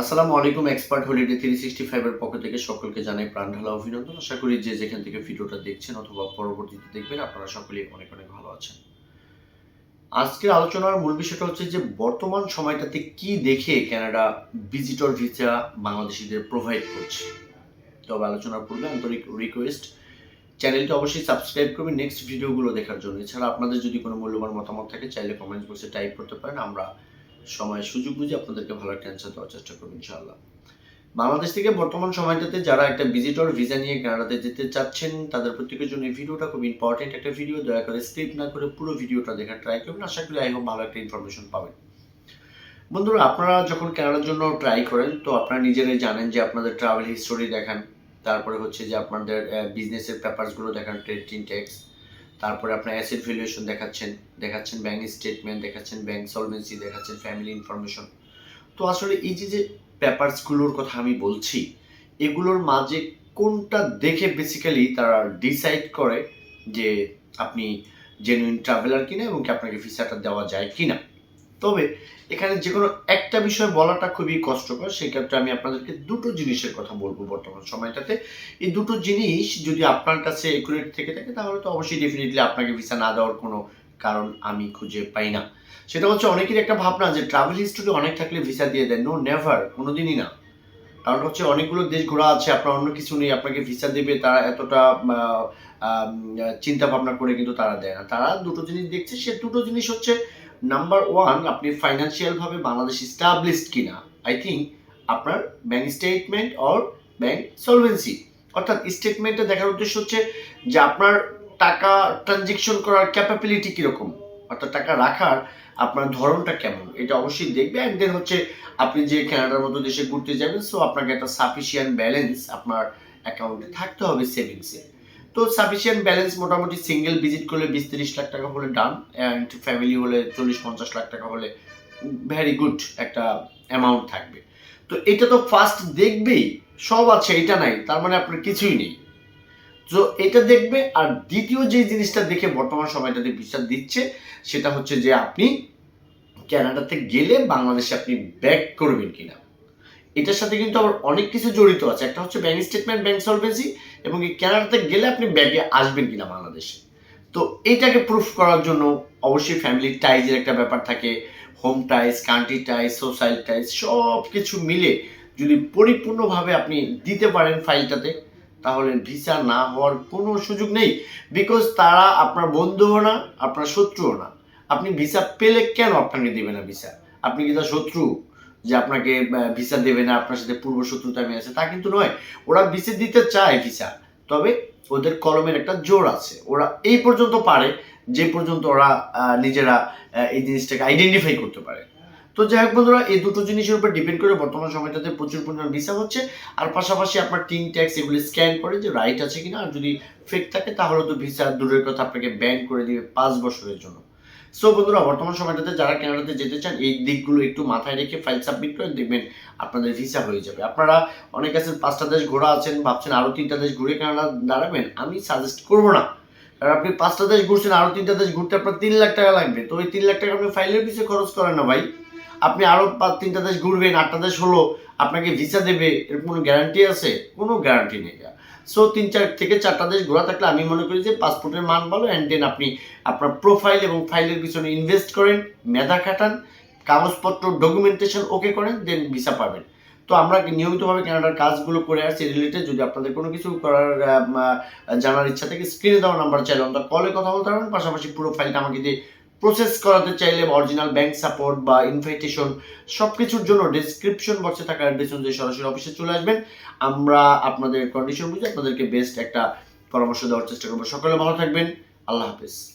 আসসালামু আলাইকুম, expert holiday three sixty ফাইভের পক্ষ থেকে সকলকে জানাই প্রাণ ঢালা অভিনন্দন। আশা করি যে যেখান থেকে ভিডিওটা দেখছেন অথবা পরবর্তীতে দেখবেন, আপনারা সকলেই অনেক অনেক ভালো আছেন। আজকের আলোচনার মূল বিষয়টা হচ্ছে যে, বর্তমান সময়টাতে কি দেখে কানাডা ভিজিটর ভিসা বাংলাদেশিদের প্রোভাইড করছে। তবে আলোচনার পূর্বে আন্তরিক রিকোয়েস্ট চ্যানেলটি অবশ্যই সাবস্ক্রাইব করবে নেক্সট ভিডিওগুলো দেখার জন্য। এছাড়া আপনাদের যদি কোনো মূল্যবান মতামত থাকে, চাইলে কমেন্টস বক্সে টাইপ করতে পারেন। আমরা সময়, সুযোগ বুঝে আপনাদেরকে ভালো একটা অ্যান্সার দেওয়ার চেষ্টা করব, ইনশাআল্লাহ। বাংলাদেশ থেকে বর্তমান সময়টাতে যারা একটা ভিজিটর ভিসা নিয়ে কানাডাতে যেতে চাচ্ছেন, তাদের প্রত্যেকের জন্য এই ভিডিওটা খুব ইম্পর্টেন্ট একটা ভিডিও দয়া করে স্কিপ না করে পুরো ভিডিওটা দেখার ট্রাই করবেন আশা করি আই ভালো একটা ইনফরমেশন পাবেন। বন্ধুরা, আপনারা যখন কানাডার জন্য ট্রাই করেন, তো আপনারা নিজেরাই জানেন যে আপনাদের ট্রাভেল হিস্টোরি দেখান। তারপরে হচ্ছে যে আপনাদের বিজনেসের পেপারসগুলো দেখান ট্রেড ট্যাক্স তারপরে আপনার অ্যাসেট ভ্যালুয়েশন দেখাচ্ছেন দেখাচ্ছেন ব্যাংক স্টেটমেন্ট দেখাচ্ছেন ব্যাংক সলভেন্সি দেখাচ্ছেন ফ্যামিলি ইনফরমেশন তো আসলে এই যে যে পেপারসগুলোর কথা আমি বলছি, এগুলোর মাঝে কোনটা দেখে বেসিক্যালি তারা ডিসাইড করে যে আপনি জেনুইন ট্রাভেলার কিনা এবং কি আপনাকে ভিসাটা দেওয়া যায় কিনা। তবে এখানে যে কোনো একটা বিষয় বলাটা খুবই কষ্টকর, সেই ক্ষেত্রে আমি আপনাদেরকে দুটো জিনিসের কথা বলব বর্তমান সময়টাতে। এই দুটো জিনিস যদি আপনার কাছে একুরেট থেকে থাকে, তাহলে তো অবশ্যই ডেফিনেটলি আপনাকে ভিসা না দেওয়ার কোনো কারণ আমি খুঁজে পাই না। সেটা হচ্ছে অনেকের একটা ভাবনা যে ট্রাভেল হিস্টোরি অনেক থাকলে ভিসা দিয়ে দেয়। নো নেভার কোনোদিনই না। কারণ হচ্ছে অনেকগুলো দেশ ঘোরা আছে, আপনার অন্য কিছু নেই, আপনাকে ভিসা দেবে, তারা এতটা চিন্তা ভাবনা করে কিন্তু তারা দেয় না। তারা দুটো জিনিস দেখছে, সে দুটো জিনিস হচ্ছে নাম্বার ওয়ান আপনি ফাইন্যান্সিয়ালভাবে বাংলাদেশ স্টাবলিশড কিনা। আই থিঙ্ক আপনার bank statement or bank solvency অর্থাৎ স্টেটমেন্টে দেখার উদ্দেশ্য হচ্ছে যে আপনার টাকা ট্রানজেকশন করার ক্যাপাবিলিটি কীরকম। অর্থাৎ টাকা রাখার আপনার ধরনটা কেমন। এটা অবশ্যই দেখবে। অ্যান্ড দেন হচ্ছে, আপনি যে কানাডার মতো দেশে ঘুরতে যাবেন সো আপনাকে একটা সাফিসিয়েন্ট ব্যালেন্স আপনার অ্যাকাউন্টে থাকতে হবে সেভিংসে তো সাফিসিয়েন্ট ব্যালেন্স মোটামুটি সিঙ্গেল ভিজিট করলে বিশ তিরিশ লাখ টাকা হলে ডান অ্যান্ড ফ্যামিলি হলে চল্লিশ পঞ্চাশ লাখ টাকা হলে ভেরি গুড একটা অ্যামাউন্ট থাকবে। তো এটা তো ফার্স্ট দেখবেই, সব আছে, এটা নাই, তার মানে আপনার কিছুই নেই। তো এটা দেখবে, আর দ্বিতীয় যে জিনিসটা দেখে বর্তমান সময়টাতে বিশ্বাস দিচ্ছে, সেটা হচ্ছে যে আপনি ক্যানাডাতে গেলে বাংলাদেশে আপনি ব্যাক করবেন কিনা। এটার সাথে কিন্তু আবার অনেক কিছু জড়িত আছে। একটা হচ্ছে ব্যাংক স্টেটমেন্ট ব্যাংক সলভেন্সি এবং এই ক্যানাডাতে গেলে আপনি ব্যাগে আসবেন কিনা বাংলাদেশে। তো এইটাকে প্রুফ করার জন্য অবশ্যই ফ্যামিলি টাইজের একটা ব্যাপার থাকে home ties country ties social ties সব কিছু মিলে যদি পরিপূর্ণভাবে আপনি দিতে পারেন ফাইলটাতে তাহলে ভিসা না হওয়ার কোনো সুযোগ নেই। বিকজ তারা আপনার বন্ধুও না, আপনার শত্রুও না। আপনি ভিসা পেলে কেন আপনাকে দেবে না ভিসা আপনি কি তার শত্রু? যে আপনাকে ভিসা দেবে না, আপনার সাথে পূর্ব শত্রুতা আমি আছে তা কিন্তু নয়। ওরা ভিসা দিতে চায় ভিসা তবে ওদের কলমের একটা জোর আছে। ওরা এই পর্যন্ত পারে, যে পর্যন্ত ওরা নিজেরা এই জিনিসটাকে আইডেন্টিফাই করতে পারে। তো যাই হোক বন্ধুরা, এই দুটো জিনিসের উপর ডিপেন্ড করে বর্তমান সময়টাতে প্রচুর পরিমাণ ভিসা হচ্ছে। আর পাশাপাশি আপনার টিন ট্যাক্স এগুলি স্ক্যান করে যে রাইট আছে কিনা, আর যদি ফেক থাকে, তাহলে তো ভিসা দূরের কথা, আপনাকে ব্যান করে দিবে পাঁচ বছরের জন্য। সো বন্ধুরা, বর্তমান সময়টাতে যারা কানাডাতে যেতে চান, এই দিকগুলো একটু মাথায় রেখে ফাইল সাবমিট করে দেখবেন আপনাদের ভিসা হয়ে যাবে। আপনারা অনেক আছেন, পাঁচটা দেশ ঘোরা আছেন, ভাবছেন আরও তিনটা দেশ ঘুরে কানাডা দাঁড়াবেন, আমি সাজেস্ট করব না। কারণ আপনি পাঁচটা দেশ ঘুরছেন আরও তিনটা দেশ ঘুরতে আপনার তিন লাখ টাকা লাগবে। তো ওই তিন লাখ টাকা আপনি ফাইলের পিছিয়ে খরচ করেন না ভাই। আপনি আরও তিনটা দেশ ঘুরবেন, আটটা দেশ হলো, আপনাকে ভিসা দেবে, এর কোনো গ্যারান্টি আছে? কোনো গ্যারান্টি নেই সো তিন, চার থেকে চারটা দেশ ঘোরা থাকলে আমি মনে করি যে পাসপোর্টের মান ভালো অ্যান্ড দেন আপনি আপনার প্রোফাইল এবং ফাইলের পিছনে ইনভেস্ট করেন, মেধা খাটান, কাগজপত্র ডকুমেন্টেশন ওকে করেন দেন ভিসা পাবেন। তো আমরা নিয়মিতভাবে কানাডার কাজগুলো করে আসছি রিলেটেড যদি আপনাদের কোনো কিছু করার জানার ইচ্ছা থাকে স্ক্রিনে দেওয়া নাম্বার চাইলে আমরা কলে কথা বলতে পারবেন, পাশাপাশি পুরো ফাইলটা আমাকে দিয়ে প্রসেস করাতে চাইলে অরিজিনাল ব্যাংক সাপোর্ট বা ইনভাইটেশন সব কিছুর জন্য ডিসক্রিপশন বক্সে থাকা অ্যাড্রেস অনুযায়ী সরাসরি অফিসে চলে আসবেন। আমরা আপনাদের কন্ডিশন বুঝে আপনাদেরকে বেস্ট একটা পরামর্শ দেওয়ার চেষ্টা করব। সকলে ভালো থাকবেন। আল্লাহ হাফেজ।